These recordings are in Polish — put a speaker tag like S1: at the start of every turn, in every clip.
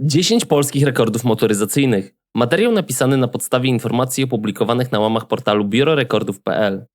S1: 10 polskich rekordów motoryzacyjnych. Materiał napisany na podstawie informacji opublikowanych na łamach portalu biurorekordów.pl.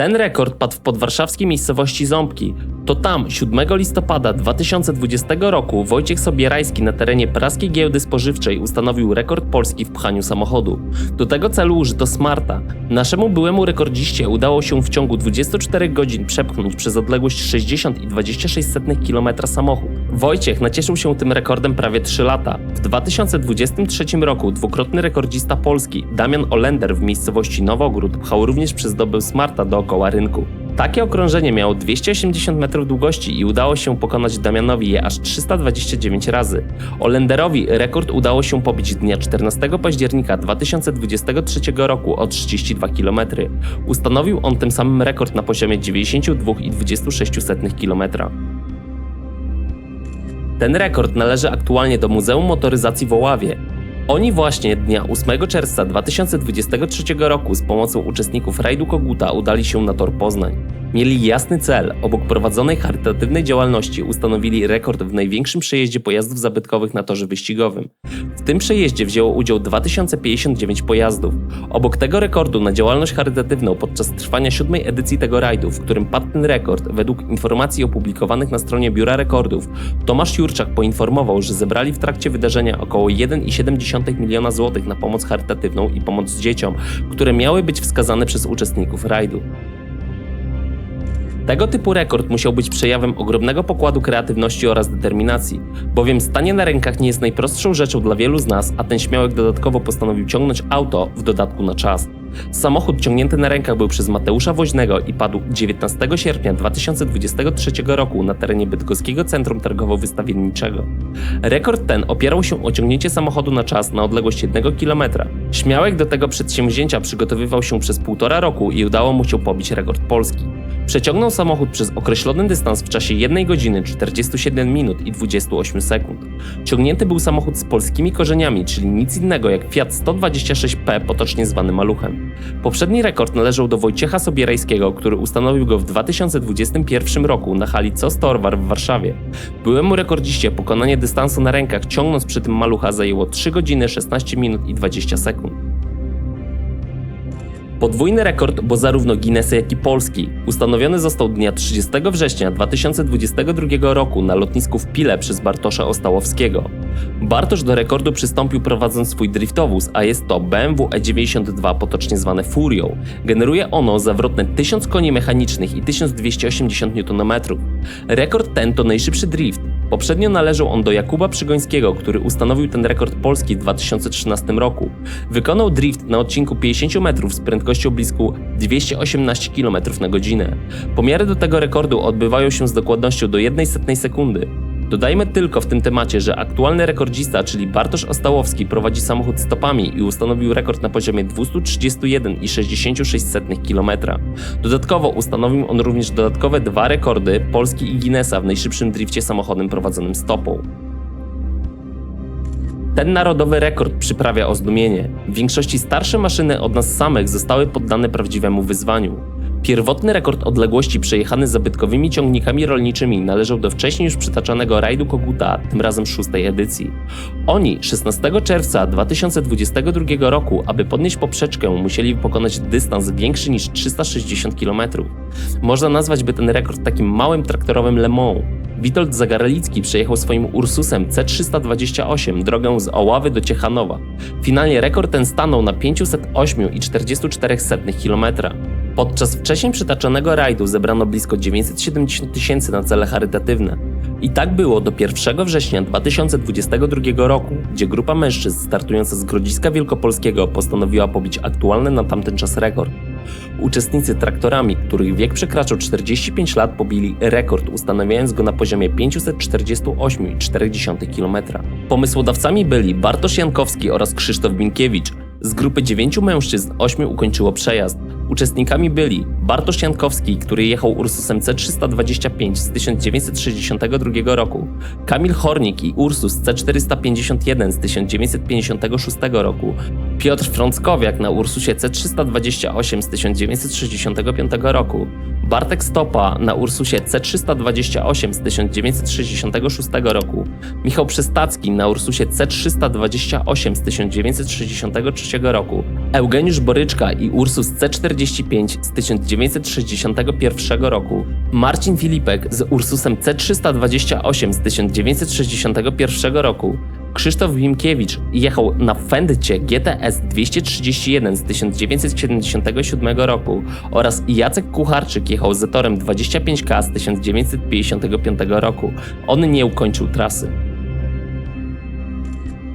S1: Ten rekord padł w podwarszawskiej miejscowości Ząbki. To tam 7 listopada 2020 roku Wojciech Sobierajski na terenie praskiej giełdy spożywczej ustanowił rekord Polski w pchaniu samochodu. Do tego celu użyto smarta. Naszemu byłemu rekordziście udało się w ciągu 24 godzin przepchnąć przez odległość 60 i 26 km samochód. Wojciech nacieszył się tym rekordem prawie 3 lata. W 2023 roku dwukrotny rekordzista Polski Damian Olender w miejscowości Nowogród pchał również przez dobę smarta dookoła rynku. Takie okrążenie miało 280 metrów długości i udało się pokonać Damianowi je aż 329 razy. Olenderowi rekord udało się pobić dnia 14 października 2023 roku o 32 km. Ustanowił on tym samym rekord na poziomie 92,26 km. Ten rekord należy aktualnie do Muzeum Motoryzacji w Oławie. Oni właśnie dnia 8 czerwca 2023 roku z pomocą uczestników rajdu Koguta udali się na tor Poznań. Mieli jasny cel. Obok prowadzonej charytatywnej działalności ustanowili rekord w największym przejeździe pojazdów zabytkowych na torze wyścigowym. W tym przejeździe wzięło udział 2059 pojazdów. Obok tego rekordu na działalność charytatywną podczas trwania siódmej edycji tego rajdu, w którym padł ten rekord, według informacji opublikowanych na stronie Biura Rekordów, Tomasz Jurczak poinformował, że zebrali w trakcie wydarzenia około 1,7 miliona złotych na pomoc charytatywną i pomoc dzieciom, które miały być wskazane przez uczestników rajdu. Tego typu rekord musiał być przejawem ogromnego pokładu kreatywności oraz determinacji, bowiem stanie na rękach nie jest najprostszą rzeczą dla wielu z nas, a ten śmiałek dodatkowo postanowił ciągnąć auto w dodatku na czas. Samochód ciągnięty na rękach był przez Mateusza Woźnego i padł 19 sierpnia 2023 roku na terenie Bydgoskiego Centrum Targowo-Wystawienniczego. Rekord ten opierał się o ciągnięcie samochodu na czas na odległość 1 km. Śmiałek do tego przedsięwzięcia przygotowywał się przez półtora roku i udało mu się pobić rekord polski. Przeciągnął samochód przez określony dystans w czasie 1 godziny 47 minut i 28 sekund. Ciągnięty był samochód z polskimi korzeniami, czyli nic innego jak Fiat 126P, potocznie zwany Maluchem. Poprzedni rekord należał do Wojciecha Sobierajskiego, który ustanowił go w 2021 roku na hali COS Torwar w Warszawie. Byłemu rekordziście pokonanie dystansu na rękach ciągnąc przy tym malucha zajęło 3 godziny 16 minut i 20 sekund. Podwójny rekord, bo zarówno Guinnessa, jak i Polski, ustanowiony został dnia 30 września 2022 roku na lotnisku w Pile przez Bartosza Ostałowskiego. Bartosz do rekordu przystąpił prowadząc swój driftowóz, a jest to BMW E92, potocznie zwane Furią. Generuje ono zawrotne 1000 koni mechanicznych i 1280 Nm. Rekord ten to najszybszy drift. Poprzednio należał on do Jakuba Przygońskiego, który ustanowił ten rekord Polski w 2013 roku. Wykonał drift na odcinku 50 metrów z prędkością blisko 218 km na godzinę. Pomiary do tego rekordu odbywają się z dokładnością do 1,1 sekundy. Dodajmy tylko w tym temacie, że aktualny rekordzista, czyli Bartosz Ostałowski, prowadzi samochód stopami i ustanowił rekord na poziomie 231,66 km. Dodatkowo ustanowił on również dodatkowe dwa rekordy Polski i Guinnessa w najszybszym drifcie samochodem prowadzonym stopą. Ten narodowy rekord przyprawia o zdumienie. W większości starsze maszyny od nas samych zostały poddane prawdziwemu wyzwaniu. Pierwotny rekord odległości przejechany zabytkowymi ciągnikami rolniczymi należał do wcześniej już przytaczanego rajdu Koguta, tym razem szóstej edycji. Oni 16 czerwca 2022 roku, aby podnieść poprzeczkę, musieli pokonać dystans większy niż 360 km. Można nazwać by ten rekord takim małym traktorowym Le Mans. Witold Zagarelicki przejechał swoim Ursusem C328 drogę z Oławy do Ciechanowa. Finalnie rekord ten stanął na 508,44 km. Podczas wcześniej przytaczonego rajdu zebrano blisko 970 tysięcy na cele charytatywne. I tak było do 1 września 2022 roku, gdzie grupa mężczyzn startująca z Grodziska Wielkopolskiego postanowiła pobić aktualny na tamten czas rekord. Uczestnicy traktorami, których wiek przekraczał 45 lat, pobili rekord, ustanawiając go na poziomie 548,4 km. Pomysłodawcami byli Bartosz Jankowski oraz Krzysztof Binkiewicz. Z grupy dziewięciu mężczyzn ośmiu ukończyło przejazd. Uczestnikami byli Bartosz Jankowski, który jechał Ursusem C325 z 1962 roku, Kamil Hornik i Ursus C451 z 1956 roku, Piotr Frąckowiak na Ursusie C328 z 1965 roku, Bartek Stopa na Ursusie C328 z 1966 roku, Michał Przystacki na Ursusie C328 z 1963 roku, Eugeniusz Boryczka i Ursus C45 z 1961 roku, Marcin Filipek z Ursusem C328 z 1961 roku, Krzysztof Wimkiewicz jechał na Fendzie GTS 231 z 1977 roku oraz Jacek Kucharczyk jechał Zetorem 25K z 1955 roku. On nie ukończył trasy.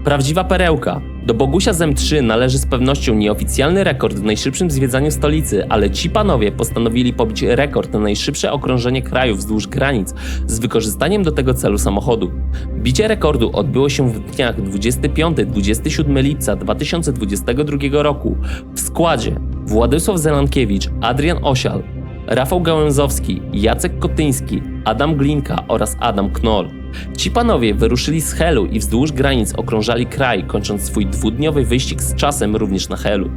S1: Prawdziwa perełka. Do Bogusia z M3 należy z pewnością nieoficjalny rekord w najszybszym zwiedzaniu stolicy, ale ci panowie postanowili pobić rekord na najszybsze okrążenie kraju wzdłuż granic z wykorzystaniem do tego celu samochodu. Bicie rekordu odbyło się w dniach 25-27 lipca 2022 roku w składzie Władysław Zelankiewicz, Adrian Osial, Rafał Gałęzowski, Jacek Kotyński, Adam Glinka oraz Adam Knoll. Ci panowie wyruszyli z Helu i wzdłuż granic okrążali kraj, kończąc swój dwudniowy wyścig z czasem również na Helu.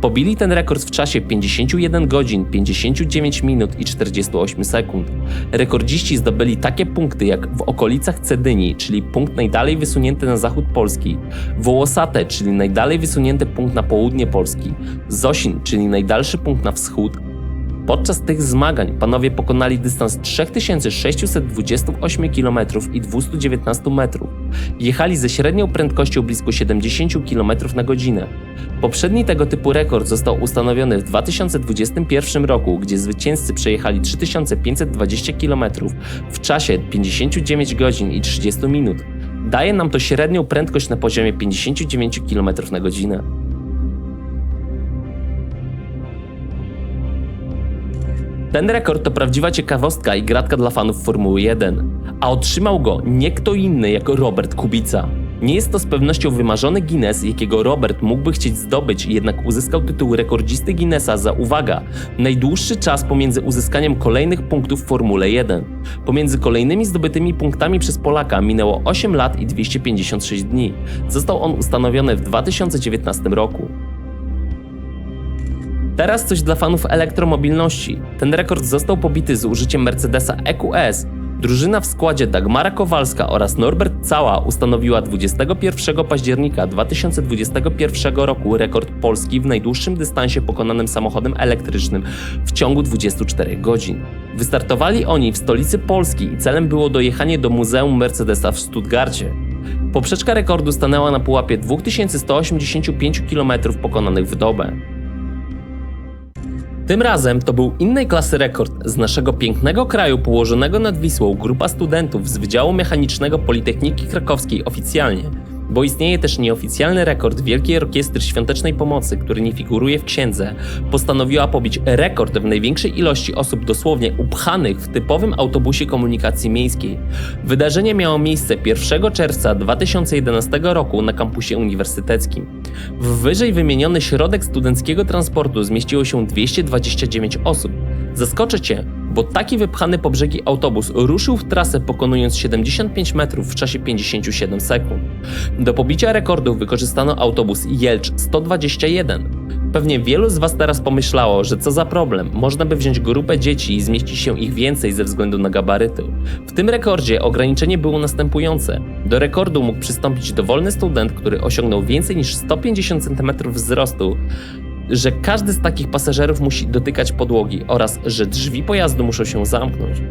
S1: Pobili ten rekord w czasie 51 godzin, 59 minut i 48 sekund. Rekordziści zdobyli takie punkty jak w okolicach Cedyni, czyli punkt najdalej wysunięty na zachód Polski, Wołosate, czyli najdalej wysunięty punkt na południe Polski, Zosin, czyli najdalszy punkt na wschód, Podczas tych zmagań panowie pokonali dystans 3628 km i 219 metrów. Jechali ze średnią prędkością blisko 70 km na godzinę. Poprzedni tego typu rekord został ustanowiony w 2021 roku, gdzie zwycięzcy przejechali 3520 km w czasie 59 godzin i 30 minut. Daje nam to średnią prędkość na poziomie 59 km na godzinę. Ten rekord to prawdziwa ciekawostka i gratka dla fanów Formuły 1, a otrzymał go nie kto inny jak Robert Kubica. Nie jest to z pewnością wymarzony Guinness, jakiego Robert mógłby chcieć zdobyć, jednak uzyskał tytuł rekordzisty Guinnessa za, uwaga, najdłuższy czas pomiędzy uzyskaniem kolejnych punktów w Formule 1. Pomiędzy kolejnymi zdobytymi punktami przez Polaka minęło 8 lat i 256 dni. Został on ustanowiony w 2019 roku. Teraz coś dla fanów elektromobilności. Ten rekord został pobity z użyciem Mercedesa EQS. Drużyna w składzie Dagmara Kowalska oraz Norbert Cała ustanowiła 21 października 2021 roku rekord Polski w najdłuższym dystansie pokonanym samochodem elektrycznym w ciągu 24 godzin. Wystartowali oni w stolicy Polski i celem było dojechanie do Muzeum Mercedesa w Stuttgarcie. Poprzeczka rekordu stanęła na pułapie 2185 km pokonanych w dobę. Tym razem to był innej klasy rekord. Z naszego pięknego kraju położonego nad Wisłą grupa studentów z Wydziału Mechanicznego Politechniki Krakowskiej oficjalnie bo istnieje też nieoficjalny rekord Wielkiej Orkiestry Świątecznej Pomocy, który nie figuruje w księdze, postanowiła pobić rekord w największej ilości osób dosłownie upchanych w typowym autobusie komunikacji miejskiej. Wydarzenie miało miejsce 1 czerwca 2011 roku na kampusie uniwersyteckim. W wyżej wymieniony środek studenckiego transportu zmieściło się 229 osób. Zaskoczę Cię, bo taki wypchany po brzegi autobus ruszył w trasę pokonując 75 metrów w czasie 57 sekund. Do pobicia rekordów wykorzystano autobus Jelcz 121. Pewnie wielu z Was teraz pomyślało, że co za problem, można by wziąć grupę dzieci i zmieścić się ich więcej ze względu na gabaryty. W tym rekordzie ograniczenie było następujące. Do rekordu mógł przystąpić dowolny student, który osiągnął więcej niż 150 cm wzrostu, że każdy z takich pasażerów musi dotykać podłogi oraz że drzwi pojazdu muszą się zamknąć.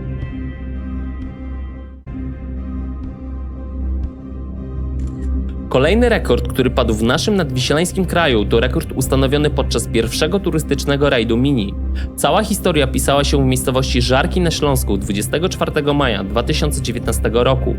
S1: Kolejny rekord, który padł w naszym nadwiślańskim kraju, to rekord ustanowiony podczas pierwszego turystycznego rajdu Mini. Cała historia pisała się w miejscowości Żarki na Śląsku 24 maja 2019 roku.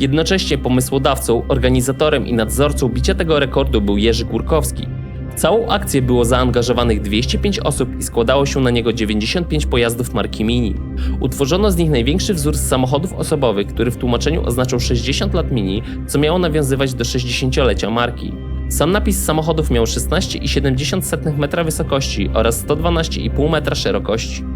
S1: Jednocześnie pomysłodawcą, organizatorem i nadzorcą bicia tego rekordu był Jerzy Górkowski. Całą akcję było zaangażowanych 205 osób i składało się na niego 95 pojazdów marki Mini. Utworzono z nich największy wzór z samochodów osobowych, który w tłumaczeniu oznaczał 60 lat Mini, co miało nawiązywać do 60-lecia marki. Sam napis samochodów miał 16,7 metra wysokości oraz 112,5 metra szerokości.